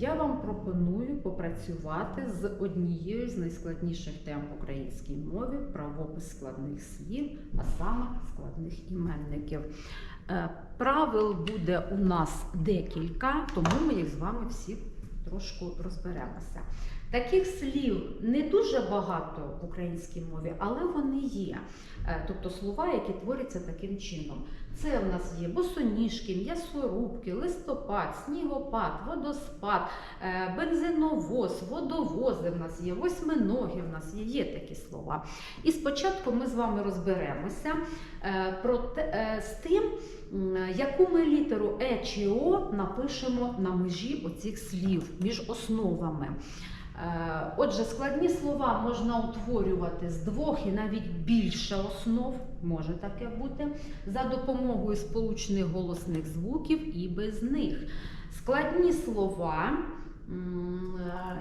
я вам пропоную попрацювати з однією з найскладніших тем в українській мові правопис складних слів, а саме складних іменників. Е, Правил буде у нас декілька, тому ми їх з вами всі трошку розберемося. Таких слів не дуже багато в українській мові, але вони є. Е, Тобто слова, які творяться таким чином. Це в нас є босоніжки, м'ясорубки, листопад, снігопад, водоспад, е, бензиновоз, водовози в нас є, восьминоги в нас є, є такі слова. І спочатку ми з вами розберемося е, про те, з тим, яку ми літеру Е чи О напишемо на межі оцих слів між основами. Е, Отже, складні слова можна утворювати з двох і навіть більше основ, може таке бути, за допомогою сполучних голосних звуків і без них. Складні слова. е,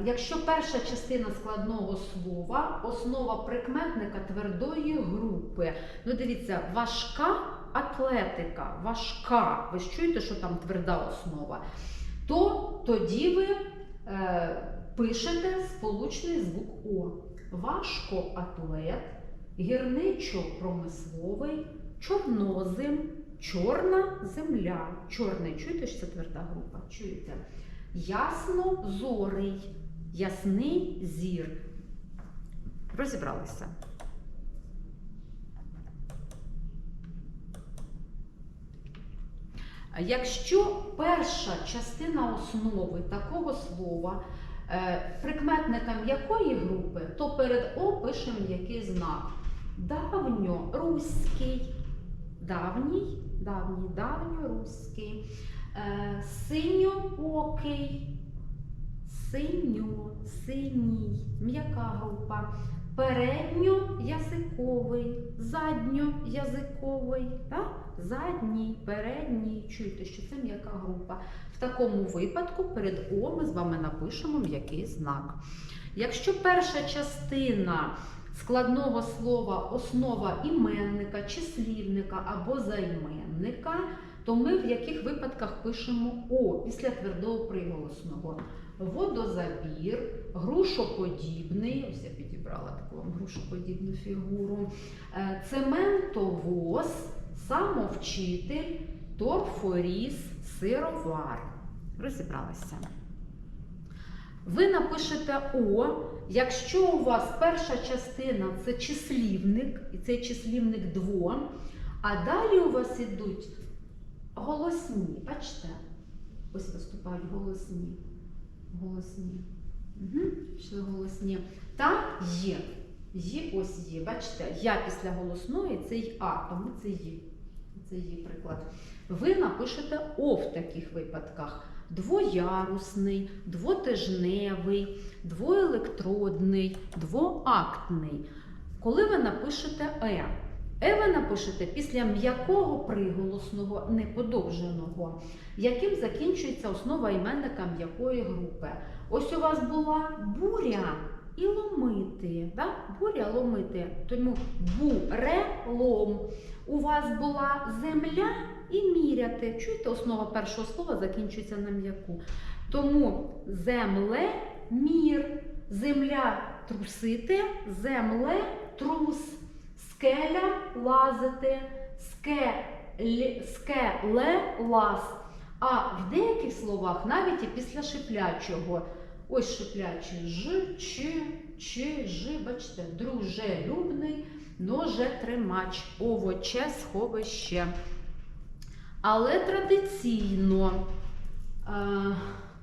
Якщо перша частина складного слова, основа прикметника твердої групи. Ну, дивіться, важка атлетика, важка. Ви ж чуєте, що там тверда основа? То тоді ви е, пишете сполучний звук О. Важкоатлет, гірничо-промисловий, чорнозем, чорна земля. Чорний, чуєте, що це тверда група? Чуєте? Ясно-зорий, ясний зір. Розібралися. Якщо перша частина основи такого слова прикметником якої групи, то перед О пишемо який знак. Давньоруський, давній, давній, давньоруський, е, синьоокий, синьо, синій, м'яка група, передньоязиковий, задньоязиковий, задній, передній. Чуєте, що це м'яка група. В такому випадку перед О ми з вами напишемо м'який знак. Якщо перша частина складного слова основа іменника, числівника або займенника, то ми в яких випадках пишемо О після твердого приголосного. Водозабір, грушоподібний, ось я підібрала таку вам грушоподібну фігуру, е, цементовоз, самовчитель, торфоріз, сировар. Розібралися. Ви напишете О, якщо у вас перша частина це числівник, і цей числівник дво, а далі у вас ідуть голосні. Бачите? Ось виступають голосні. Голосні. Угу. Пішли голосні. Та є. Є ось є. Бачите, я після голосної це й А, тому це є. Це є приклад. Ви напишете О в таких випадках. Двоярусний, двотижневий, двоелектродний, двоактний. Коли ви напишете Е, Е ви напишете після м'якого приголосного неподовженого, яким закінчується основа іменника м'якої групи. Ось у вас була буря і ломити. Да? Буря ломити. Тому бурелом. У вас була земля і міряти. Чуєте, основа першого слова закінчується на м'яку. Тому земле мір, земля трусити, земле трус, скеля лазити, скеле лаз. А в деяких словах навіть і після шиплячого. Ось шиплячий ж, чи, чи, ж, бачите, дружелюбний, ножетримач, овоче, сховище. Але традиційно е,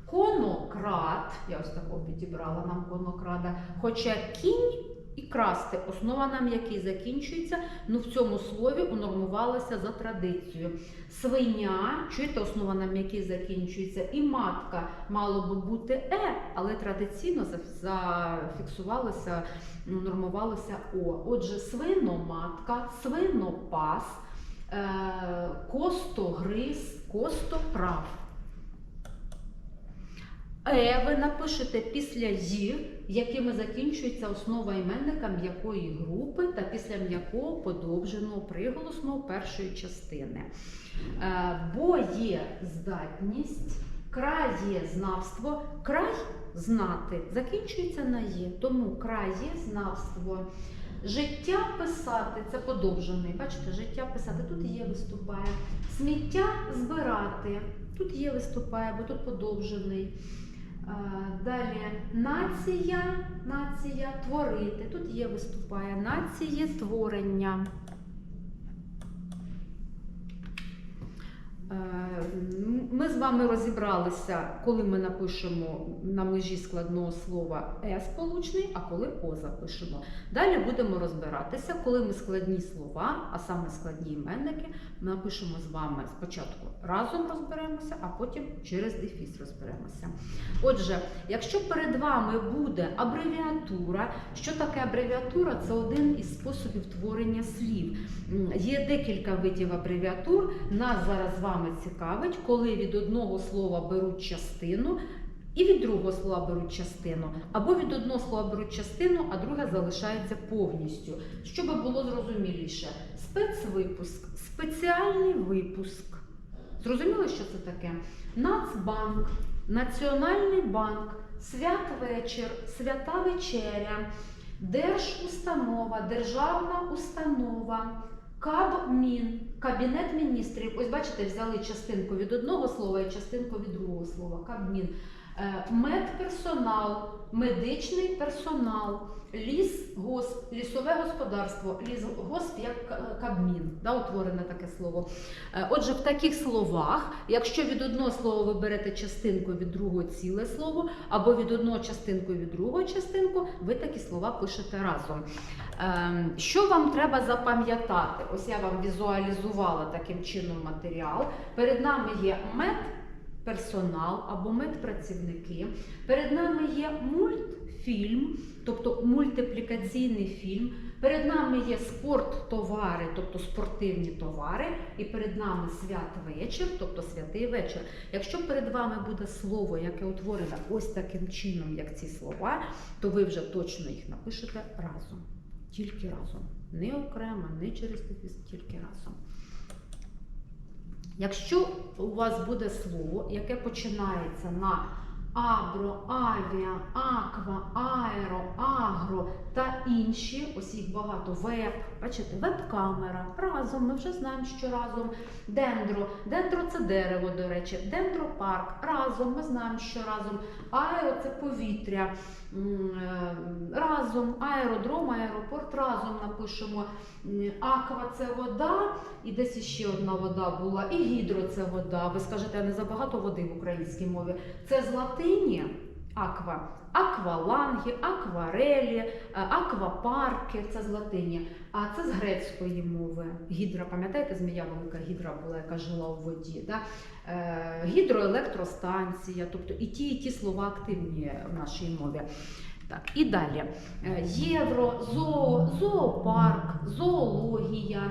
конократ, я ось такого підібрала нам конокрада, хоча кінь і красти, основа нам який закінчується, ну в цьому слові унормувалася за традицією. Свиня, чуєте, основа нам який закінчується, і матка мало би бути е, але традиційно за- зафіксувалося, ну, нормувалося о. Отже, свиноматка, свинопас, е, костогриз, костоправ. Е ви напишете після «ї», якими закінчується основа іменника м'якої групи та після м'якого подовженого приголосного першої частини. Е, Бо є здатність краєзнавство, край знати, закінчується на є, тому краєзнавство. Життя писати це подовжений. Бачите, життя писати тут є виступає. Сміття збирати. Тут є виступає, бо тут подовжений. Далі нація, нація творити. Тут є виступає нації творення. Е, Ми з вами розібралися, коли ми напишемо на межі складного слова е сполучний, а коли о запишемо. Далі будемо розбиратися, коли ми складні слова, а саме складні іменники, напишемо з вами спочатку разом розберемося, а потім через дефіс розберемося. Отже, якщо перед вами буде абревіатура, що таке абревіатура? Це один із способів творення слів. Є декілька видів абревіатур. Нас зараз з вами цікавить, коли від одного слова беруть частину. І від другого слова беруть частину, або від одного слова беруть частину, а друге залишається повністю. Щоб було зрозуміліше, спецвипуск, спеціальний випуск. Зрозуміло, що це таке? Нацбанк, Національний банк, святвечір, свята вечеря, держустанова, державна установа, Кабмін, Кабінет міністрів. Ось бачите, взяли частинку від одного слова і частинку від другого слова. Кабмін. Е, Медперсонал, медичний персонал, лісгосп, лісове господарство, лісгосп як е, Кабмін, да, утворене таке слово. Е, Отже, в таких словах, якщо від одного слова ви берете частинку від другого ціле слово, або від одного частинку від другого частинку, ви такі слова пишете разом. Ем, Що вам треба запам'ятати? Ось я вам візуалізувала таким чином матеріал. Перед нами є медперсонал або медпрацівники. Перед нами є мультфільм, тобто мультиплікаційний фільм. Перед нами є спорттовари, тобто спортивні товари, і перед нами святвечір, тобто святий вечір. Якщо перед вами буде слово, яке утворене ось таким чином, як ці слова, то ви вже точно їх напишете разом. Тільки разом. Не окремо, не через тільки разом. Якщо у вас буде слово, яке починається на абро, авіа, аква, аеро, агро та інші, ось їх багато, веб, бачите, веб-камера, разом, ми вже знаємо, що разом, дендро, дендро це дерево, до речі, дендропарк, разом, ми знаємо, що разом, аеро це повітря, е, разом, аеродром, аеропорт, разом напишемо, аква це вода, і десь іще одна вода була, і гідро це вода. Ви скажете, а не забагато води в українській мові. Це з латині аква, акваланги, акварелі, е, аквапарки це з латині. А це з грецької мови. Гідра, пам'ятаєте, змія велика гідра була, яка жила у воді. Да? Е, гідроелектростанція, тобто і ті, і ті слова активні в нашій мові. Так, і далі. Е, Євро, зоо, зоопарк, зоологія,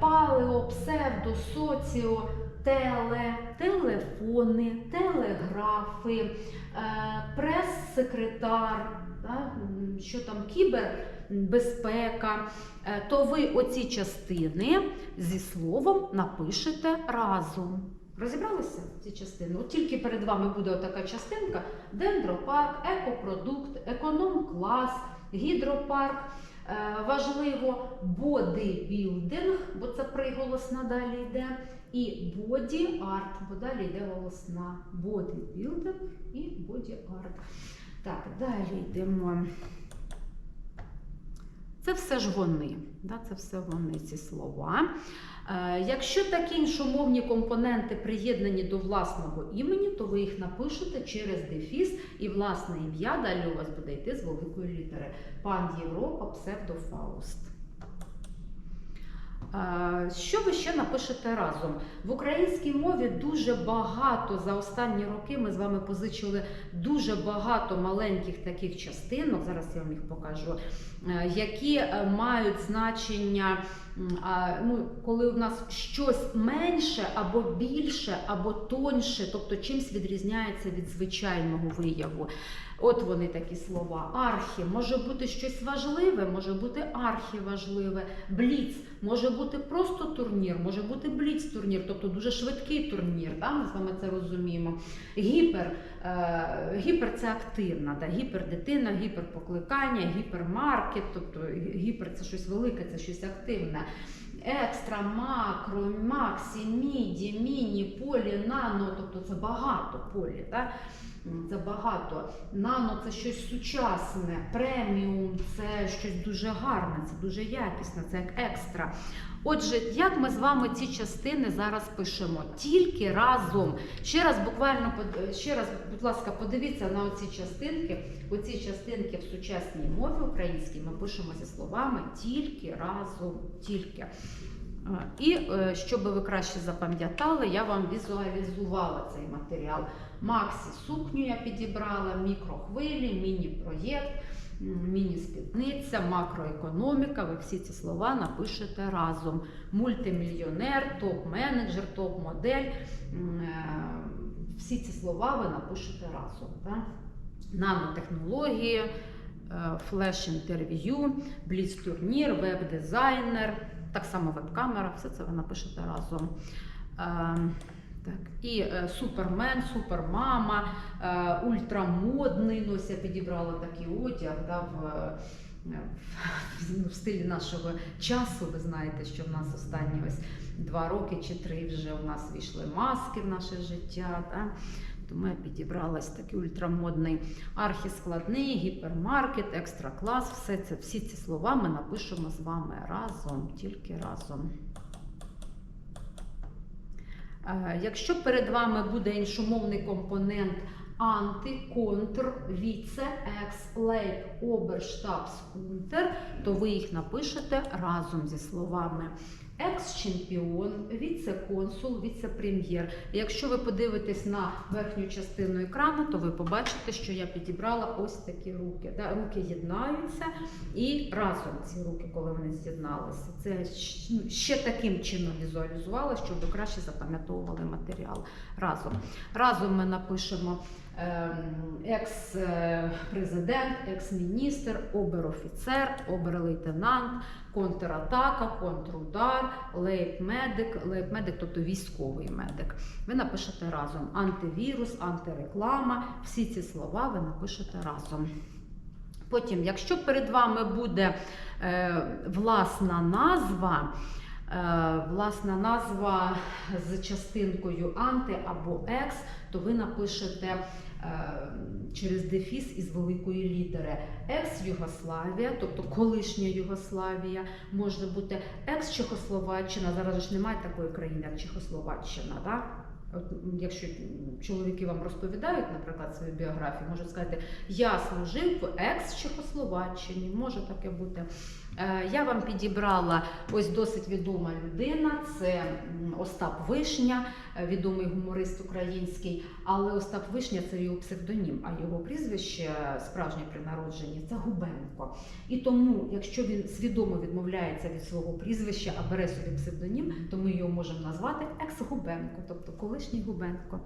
палео, псевдо, соціо, теле, телефони, телеграфи, е, прес-секретар, що там, кібербезпека, Е, то ви оці частини зі словом напишете разом. Розібралися ці частини? От тільки перед вами буде отака частинка: дендропарк, екопродукт, економ-клас, гідропарк. Е, Важливо бодибілдинг, бо це приголосна далі йде, і боді-арт, бо далі йде голосна. Бодибілдинг і боді-арт. Так, далі йдемо. Це все ж вони. Да? Це все вони, ці слова. Е, Якщо такі іншомовні компоненти приєднані до власного імені, то ви їх напишете через дефіс, і власне ім'я далі у вас буде йти з великої літери. Пан Європа, псевдофауст. Що ви ще напишете разом? В українській мові дуже багато за останні роки ми з вами позичили дуже багато маленьких таких частинок. Зараз я вам їх покажу, е, які е, мають значення, ну, коли у нас щось менше або більше, або тоньше, тобто чимсь відрізняється від звичайного вияву. От вони такі слова. Архі може бути щось важливе, може бути архіважливе. Бліц може бути просто турнір, може бути бліц-турнір, тобто дуже швидкий турнір. Да? Ми з вами це розуміємо. Гіпер, е, гіпер це активна, да? гіпер дитина, гіперпокликання, гіпермаркет, тобто гіпер це щось велике, це щось активне. Екстра, макро, максі, міді, міні, полі, нано, тобто це багато полі. Да? Це багато. Нано це щось сучасне, преміум це щось дуже гарне, це дуже якісне, це як екстра. Отже, як ми з вами ці частини зараз пишемо? Тільки разом. Ще раз буквально ще раз, будь ласка, подивіться на оці частинки. Оці частинки в сучасній мові українській ми пишемо зі словами тільки разом, тільки. І е, щоб ви краще запам'ятали, я вам візуалізувала цей матеріал. Максі сукню я підібрала, мікрохвилі, міні-проєкт, міні-спідниця, макроекономіка. Ви всі ці слова напишете разом. Мультимільйонер, топ-менеджер, топ-модель. Е, Всі ці слова ви напишете разом. Нанотехнології, е, флеш-інтерв'ю, бліц-турнір, веб-дизайнер, так само веб-камера, все це ви напишете разом. Так, і е, супермен, супермама, е, ультрамодний. Ось я підібрала такий одяг да, в, е, в, в стилі нашого часу. Ви знаєте, що в нас останні ось два роки чи три вже у нас війшли маски в наше життя. Да? Тому я підібрала ось такий ультрамодний архіскладний, гіпермаркет, екстра клас. Все це, всі ці слова ми напишемо з вами разом, тільки разом. Е, Якщо перед вами буде іншомовний компонент анти, контр, віце, екс, лейб, обер, штабс, унтер, то ви їх напишете разом зі словами екс-чемпіон, віце-консул, віце-прем'єр. Якщо ви подивитесь на верхню частину екрану, то ви побачите, що я підібрала ось такі руки. Да? Руки єднаються і разом ці руки, коли вони з'єдналися. Це ще таким чином візуалізувала, щоб ви краще запам'ятовували матеріал разом. Разом ми напишемо ем, екс-президент, екс-міністр, обер-офіцер, обер-лейтенант, контратака, контрудар, лейб-медик, лейб-медик, тобто військовий медик. Ви напишете разом антивірус, антиреклама. Всі ці слова ви напишете разом. Потім, якщо перед вами буде е, власна назва, власна назва з частинкою анти або екс, то ви напишете е, через дефіс із великої літери екс-Югославія, тобто колишня Югославія, може бути екс-Чехословаччина. Зараз ж немає такої країни, як Чехословаччина. Да? От, якщо чоловіки вам розповідають, наприклад, свою біографію, можуть сказати, я служив в екс-Чехословаччині, може таке бути. Е, Я вам підібрала ось досить відома людина, це Остап Вишня, е, відомий гуморист український. Але Остап Вишня це його псевдонім, а його прізвище справжнє при народженні це Губенко. І тому, якщо він свідомо відмовляється від свого прізвища, а бере собі псевдонім, то ми його можемо назвати екс-Губенко, тобто колишній Губенко.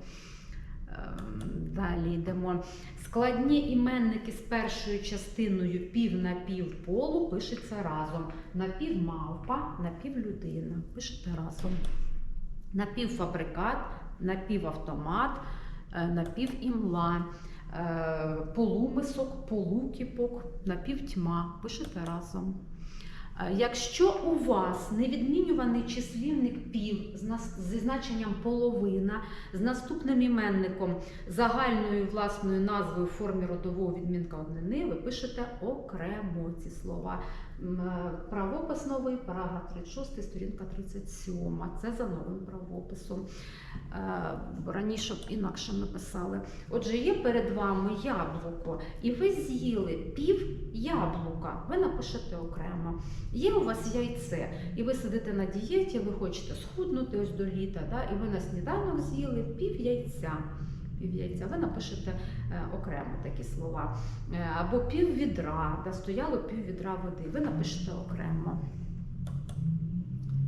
Ем, Далі йдемо. Складні іменники з першою частиною пів на пів полу пишеться разом. Напівмавпа, напівлюдина. Пишете разом. Напівфабрикат, напівавтомат, е, напівімла, е, полумисок, полукіпок, напівтьма. Пишете разом. Е, Якщо у вас невідмінюваний числівник пів зі значенням половина, з наступним іменником загальною власною назвою в формі родового відмінка однини, ви пишете окремо ці слова. Е, Правопис новий, параграф 36, сторінка 37. Це за новим правописом. Е, Раніше інакше ми писали. Отже, є перед вами яблуко, і ви з'їли пів яблука. Ви напишете окремо. Є у вас яйце, і ви сидите на дієті, ви хочете схуднути ось до літа, да, і ви на сніданок з'їли пів яйця. Пів. Ви напишете е, окремо такі слова. Е, або пів відра, да, стояло пів відра води. Ви напишете окремо.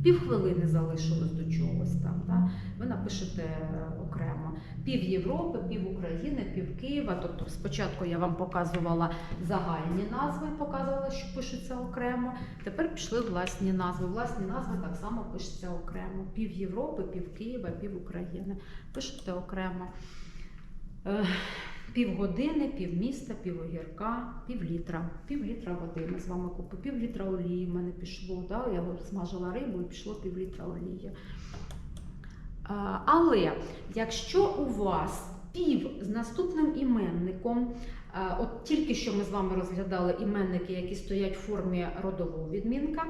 Півхвилини залишилось до чогось там. Да? Ви напишете е, окремо. Пів Європи, пів України, пів Києва. Тобто спочатку я вам показувала загальні назви, показувала, що пишуться окремо. Тепер пішли власні назви. Власні назви так само пишуться окремо. Пів Європи, пів Києва, пів України. Пишете окремо. Е, Півгодини, пів міста, пів огірка, пів літра. Води ми з вами купили. Пів літра олії в мене пішло. Да? Я смажила рибу і пішло пів літра олії. Але якщо у вас пів з наступним іменником, от тільки що ми з вами розглядали іменники, які стоять в формі родового відмінка.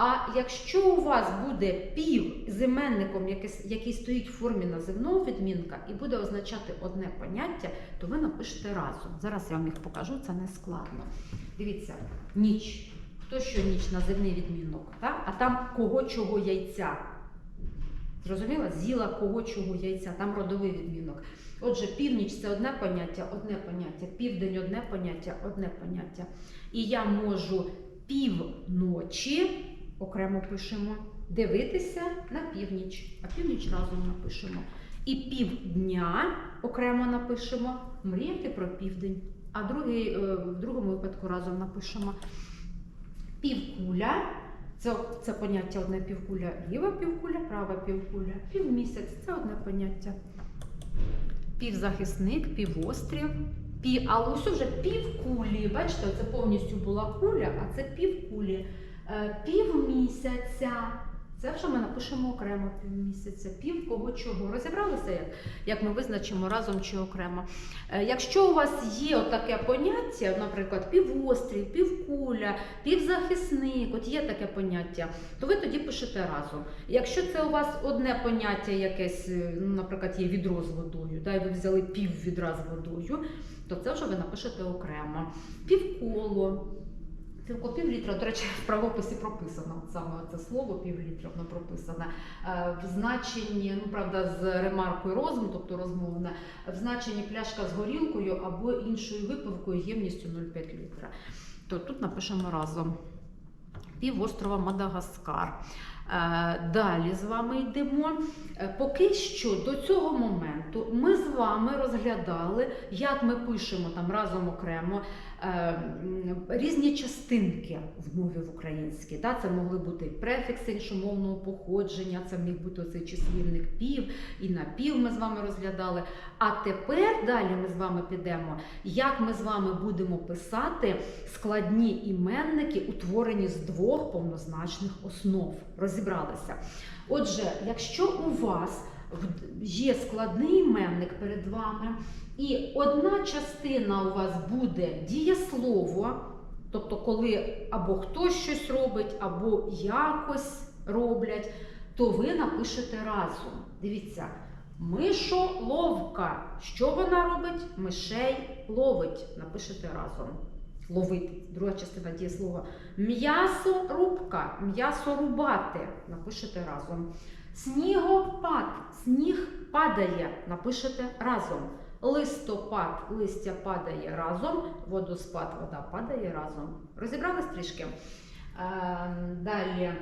А якщо у вас буде пів з іменником, який, стоїть в формі називного відмінка, і буде означати одне поняття, то ви напишете разом. Зараз я вам їх покажу, це не складно. Дивіться, ніч. Хто що ніч називний відмінок? Так? А там кого чого яйця. Зрозуміла? З'їла кого чого яйця, там родовий відмінок. Отже, північ це одне поняття, одне поняття, південь одне поняття, одне поняття. І я можу півночі, окремо пишемо, дивитися на північ, а північ разом напишемо. І півдня окремо напишемо, мріяти про південь. А другий, е, в другому випадку разом напишемо півкуля. Це, це поняття одне півкуля, ліва півкуля, права півкуля, півмісяць це одне поняття. Півзахисник, півострів, пів, але ось вже півкулі. Бачите, це повністю була куля, а це півкулі. Е, Півмісяця. Це вже ми напишемо окремо півмісяця. Пів кого чого. Розібралися, як, як ми визначимо разом чи окремо. Е, Якщо у вас є таке поняття, наприклад, півострів, півкуля, півзахисник, от є таке поняття, то ви тоді пишете разом. Якщо це у вас одне поняття, якесь, е, ну, наприклад, є відро з водою, да, і ви взяли пів відра з водою, то це вже ви напишете окремо. Півколо. Півко пів літра, до речі, в правописі прописано саме це слово півлітра воно прописане. Е, В значенні, ну правда, з ремаркою розум, тобто розмовне, в значенні пляшка з горілкою або іншою випивкою ємністю 0,5 літра. То тут напишемо разом. Півострова Мадагаскар. Е, Далі з вами йдемо. Е, Поки що до цього моменту ми з вами розглядали, як ми пишемо там разом окремо е, різні частинки в мові в українській. Це могли бути префікси іншомовного походження, це міг бути оцей числівник пів і на пів ми з вами розглядали. А тепер далі ми з вами підемо, як ми з вами будемо писати складні іменники, утворені з двох повнозначних основ. Розібралися. Отже, якщо у вас є складний іменник перед вами, і одна частина у вас буде дієслово, тобто коли або хтось щось робить, або якось роблять, то ви напишете разом. Дивіться, мишоловка. Що вона робить? Мишей ловить. Напишете разом. Ловити. Друга частина дієслова. М'ясорубка. М'ясо рубати. Напишете разом. Снігопад. Сніг падає. Напишете разом. Листопад. Листя падає разом. Водоспад. Вода падає разом. Розібрались трішки? Е, Далі.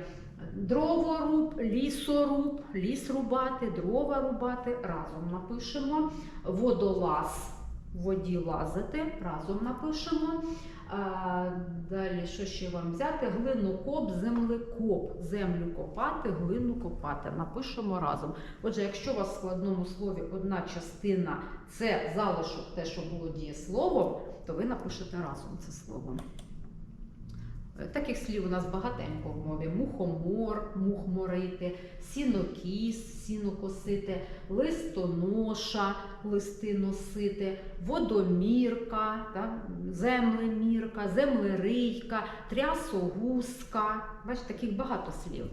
Дроворуб, лісоруб, ліс рубати, дрова рубати. Разом напишемо. Водолаз. Воді лазити. Разом напишемо. А, далі, що ще вам взяти? Глинокоп, землекоп. Землю копати, глину копати. Напишемо разом. Отже, якщо у вас в складному слові одна частина це залишок, те, що було дієсловом, то ви напишете разом це слово. Таких слів у нас багатенько в мові: мухомор, мух морити, сінокіс, сіно косити, листоноша, листи носити, водомірка, так, землемірка, землерийка, трясогузка. Бачите, таких багато слів.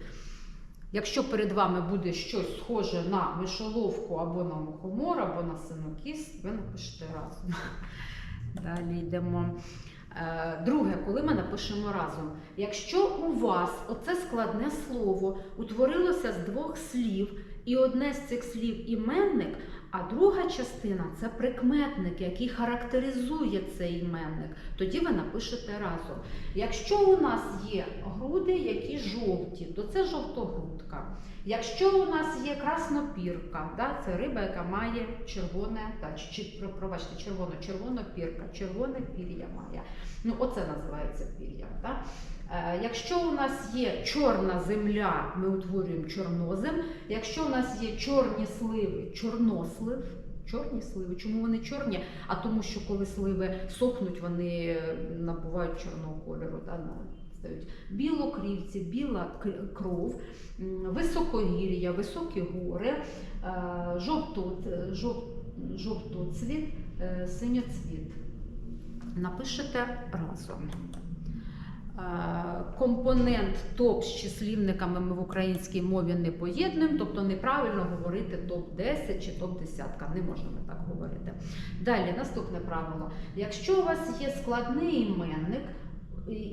Якщо перед вами буде щось схоже на мишоловку або на мухомор, або на синокіс, ви напишете разом. Далі йдемо. Е, Друге, коли ми напишемо разом. Якщо у вас оце складне слово утворилося з двох слів, і одне з цих слів іменник, А друга частина це прикметник, який характеризує цей іменник. Тоді ви напишете разом. Якщо у нас є груди, які жовті, то це жовтогрудка. Якщо у нас є краснопірка, да, це риба, яка має червоне, та, чи, пробачте, червоно, червонопірка, червоне пір'я має. Ну, оце називається пір'ям. Да? Е, Якщо у нас є чорна земля, ми утворюємо чорнозем. Якщо у нас є чорні сливи, чорнослив. Чорні сливи. Чому вони чорні? А тому, що коли сливи сохнуть, вони набувають чорного кольору. Да, на- стають. Білокрівці, біла кров, високогір'я, високі гори, е, жовто, жов, жовтоцвіт, е, синьоцвіт. Напишете разом. Е, Компонент топ з числівниками ми в українській мові не поєднуємо, тобто неправильно говорити топ-10 чи топ-10, не можна ми так говорити. Далі, наступне правило. Якщо у вас є складний іменник,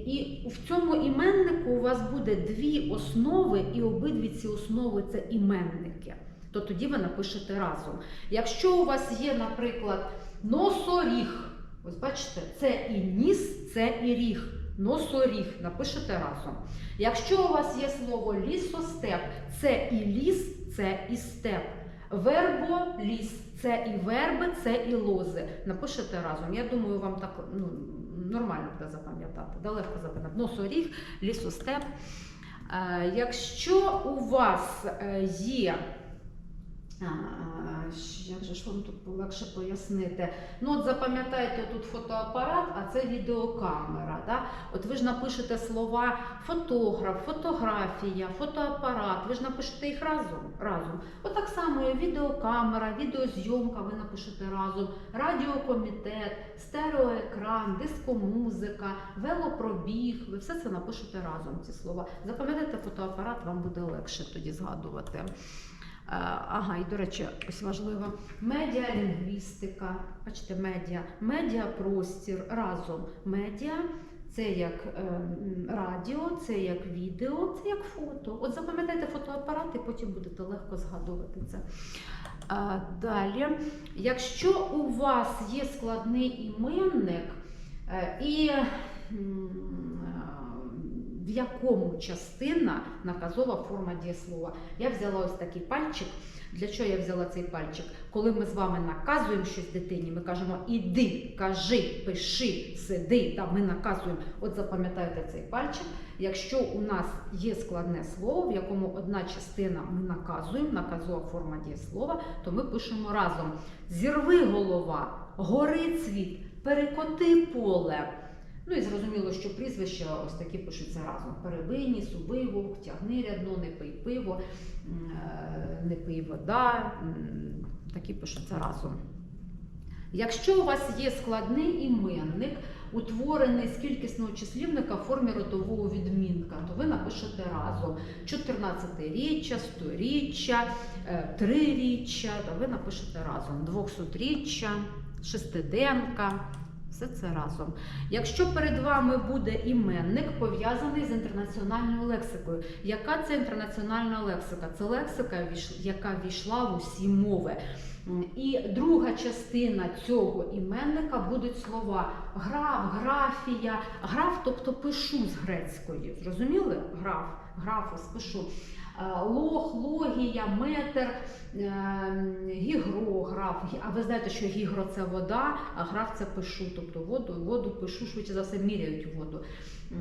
і в цьому іменнику у вас буде дві основи, і обидві ці основи це іменники, то тоді ви напишете разом. Якщо у вас є, наприклад, носоріг, ось бачите, це і ніс, це і ріг. Носоріг, напишете разом. Якщо у вас є слово лісостеп, це і ліс, це і степ. Верболіс це і верби, це і лози. Напишете разом. Я думаю, вам так ну, нормально буде запам'ятати. Да, легко запам'ятати. Носоріг, лісостеп. Е, якщо у вас е, є Як же ж вам тут легше пояснити? Ну, от запам'ятайте тут фотоапарат, а це відеокамера. Да? От ви ж напишете слова фотограф, фотографія, фотоапарат. Ви ж напишете їх разом. разом. От так само і відеокамера, відеозйомка, ви напишете разом, радіокомітет, стереоекран, дискомузика, велопробіг. Ви все це напишете разом. Ці слова. Запам'ятайте фотоапарат, вам буде легше тоді згадувати. Е, Ага, і до речі, ось важливо. Медіалінгвістика, бачите, медіа, медіапростір разом. Медіа це як е, радіо, це як відео, це як фото. От запам'ятайте фотоапарат, і потім будете легко згадувати це. А, далі, якщо у вас є складний іменник е, і е, в якому частина наказова форма дієслова. Я взяла ось такий пальчик. Для чого я взяла цей пальчик? Коли ми з вами наказуємо щось дитині, ми кажемо іди, кажи, пиши, сиди. Та ми наказуємо. От запам'ятайте цей пальчик. Якщо у нас є складне слово, в якому одна частина ми наказуємо, наказова форма дієслова, то ми пишемо разом: зірви голова, гори цвіт, перекоти поле. Ну і зрозуміло, що прізвища ось такі пишуться разом: перебині, суби вовк, тягни рядно, не пий пиво, е, не пий вода. Такі пишуться разом. Якщо у вас є складний іменник, утворений з кількісного числівника в формі родового відмінка, то ви напишете разом 14-річчя, 100-річчя, е, триріччя, то ви напишете разом 200-річчя, шестиденка. Все це разом. Якщо перед вами буде іменник пов'язаний з інтернаціональною лексикою, яка це інтернаціональна лексика? Це лексика, яка війшла в усі мови. І друга частина цього іменника будуть слова граф, графія, граф, тобто пишу з грецької. Зрозуміли? Граф, графос, пишу. Е, Лог, логія, метр, е, Гі- А ви знаєте, що гігро це вода, а граф це пишу. Тобто воду, воду пишу, швидше за все міряють воду е,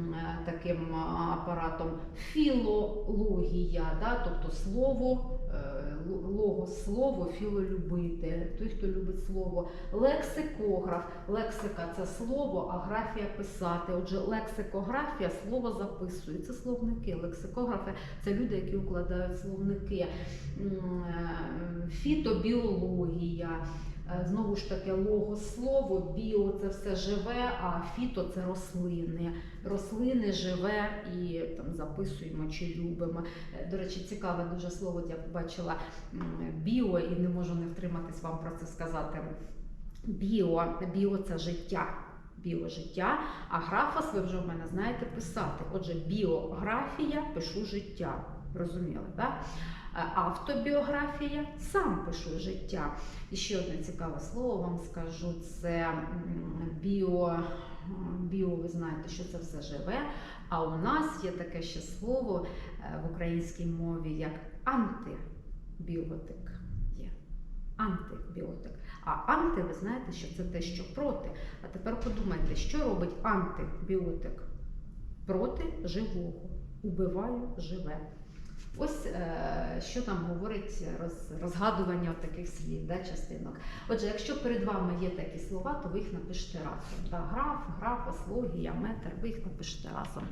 таким апаратом. Філологія, да? тобто слово, е, л- логос слово, філолюбити, той, хто любить слово. Лексикограф. Лексика це слово, а графія писати. Отже, лексикографія слово записує. Це словники. Лексикографи це люди, які укладають словники. Е, Фітобіологія. Е, Знову ж таки, логослово, біо це все живе, а фіто це рослини. Рослини живе і там записуємо чи любимо. Е, До речі, цікаве дуже слово, я побачила біо і не можу не втриматись вам про це сказати. Біо, біо це життя. Біожиття, а графос ви вже в мене знаєте писати. Отже, біографія, пишу життя. Розуміли, так? Е, Автобіографія сам пишу життя. І ще одне цікаве слово вам скажу: це біо. Біо, ви знаєте, що це все живе. А у нас є таке ще слово е, в українській мові як антибіотик. Є антибіотик. А анти, ви знаєте, що це те, що проти. А тепер подумайте, що робить антибіотик проти живого. Убиваю живе. Ось е, що там говорить роз, розгадування таких слів, да, частинок. Отже, якщо перед вами є такі слова, то ви їх напишете разом. Да, граф, граф, слогія, метр, ви їх напишете разом.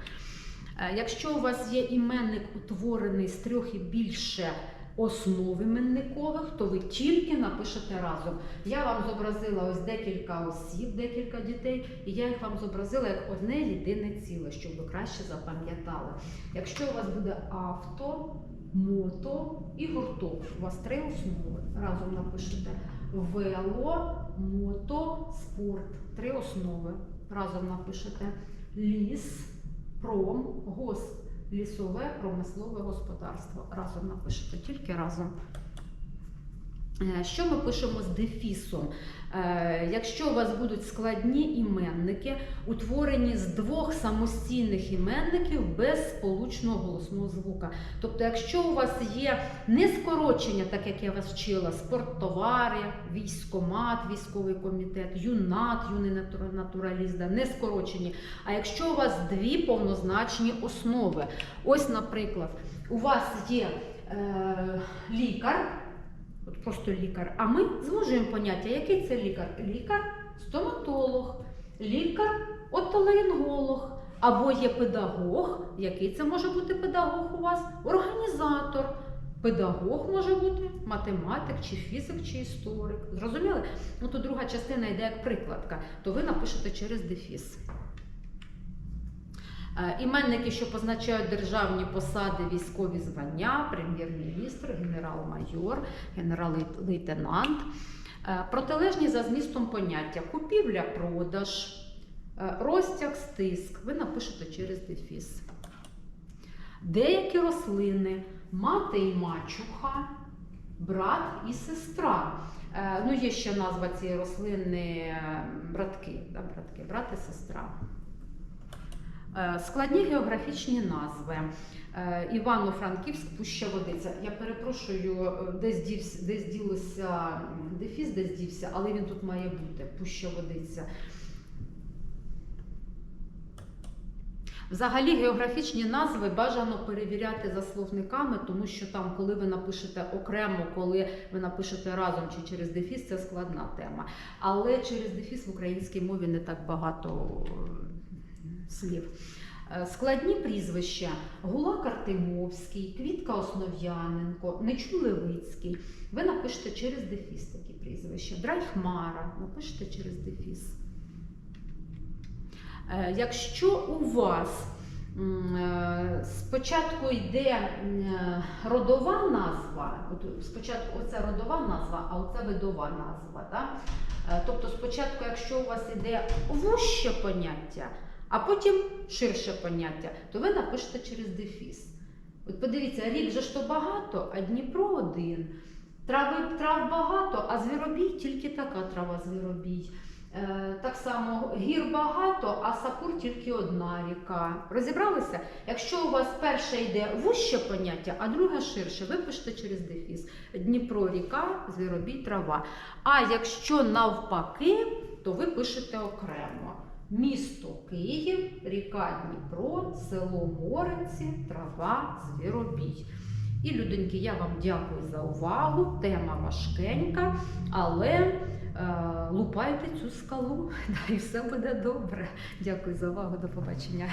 Е, якщо у вас є іменник утворений з трьох і більше основ іменникових, то ви тільки напишете разом. Я вам зобразила ось декілька осіб, декілька дітей, і я їх вам зобразила як одне єдине ціле, щоб ви краще запам'ятали. Якщо у вас буде авто, мото і гурток, у вас три основи. Разом напишете вело, мото, спорт. Три основи. Разом напишете ліс, пром, гос. Лісове промислове господарство. Разом напишете, тільки разом. Е, Що ми пишемо з дефісом? Е, Якщо у вас будуть складні іменники, утворені з двох самостійних іменників без сполучного голосного звука. Тобто, якщо у вас є не скорочення, так як я вас вчила, спорттовари, військомат, військовий комітет, юнат, юний натураліст, не скорочені. А якщо у вас дві повнозначні основи, ось, наприклад, у вас є е, лікар. Просто лікар. А ми звужуємо поняття, який це лікар? Лікар, стоматолог, лікар, отоларинголог. Або є педагог, який це може бути педагог у вас, організатор. Педагог може бути математик, чи фізик, чи історик. Зрозуміли? Ну то друга частина йде як прикладка, то ви напишете через дефіс. Е, Іменники, що позначають державні посади, військові звання, прем'єр-міністр, генерал-майор, генерал-лейтенант. Е, Протилежні за змістом поняття купівля, продаж, е, розтяг, стиск. Ви напишете через дефіс. Деякі рослини, мати і мачуха, брат і сестра. Ну, є ще назва цієї рослини братки, да, братки, брат і сестра. Е, Складні географічні назви. Е, Івано-Франківськ, Пуща Водиця. Я перепрошую, е, десь дівся, десь ділося дефіс, десь дівся, але він тут має бути. Пуща Водиця. Взагалі географічні назви бажано перевіряти за словниками, тому що там, коли ви напишете окремо, коли ви напишете разом чи через дефіс, це складна тема. Але через дефіс в українській мові не так багато слів. Е, Складні прізвища Гулак Артемовський, Квітка Основ'яненко, Нечуй Левицький. Ви напишете через дефіс такі прізвища. Драйхмара, напишете через дефіс. Е, Якщо у вас е, спочатку йде родова назва, от спочатку оце родова назва, а оце видова назва. Да? Тобто спочатку, якщо у вас йде вуще поняття, а потім ширше поняття, то ви напишете через дефіс. От подивіться, рік же ж то багато, а Дніпро один. Трави, трав багато, а звіробій тільки така трава звіробій. Е, так само гір багато, а сапур тільки одна ріка. Розібралися? Якщо у вас перше йде вуще поняття, а друге ширше, ви пишете через дефіс. Дніпро ріка, звіробій трава. А якщо навпаки, то ви пишете окремо. Місто Київ, ріка Дніпро, село Гориці, трава, звіробій. І, людоньки, я вам дякую за увагу. Тема важкенька, але е, лупайте цю скалу, да, і все буде добре. Дякую за увагу. До побачення.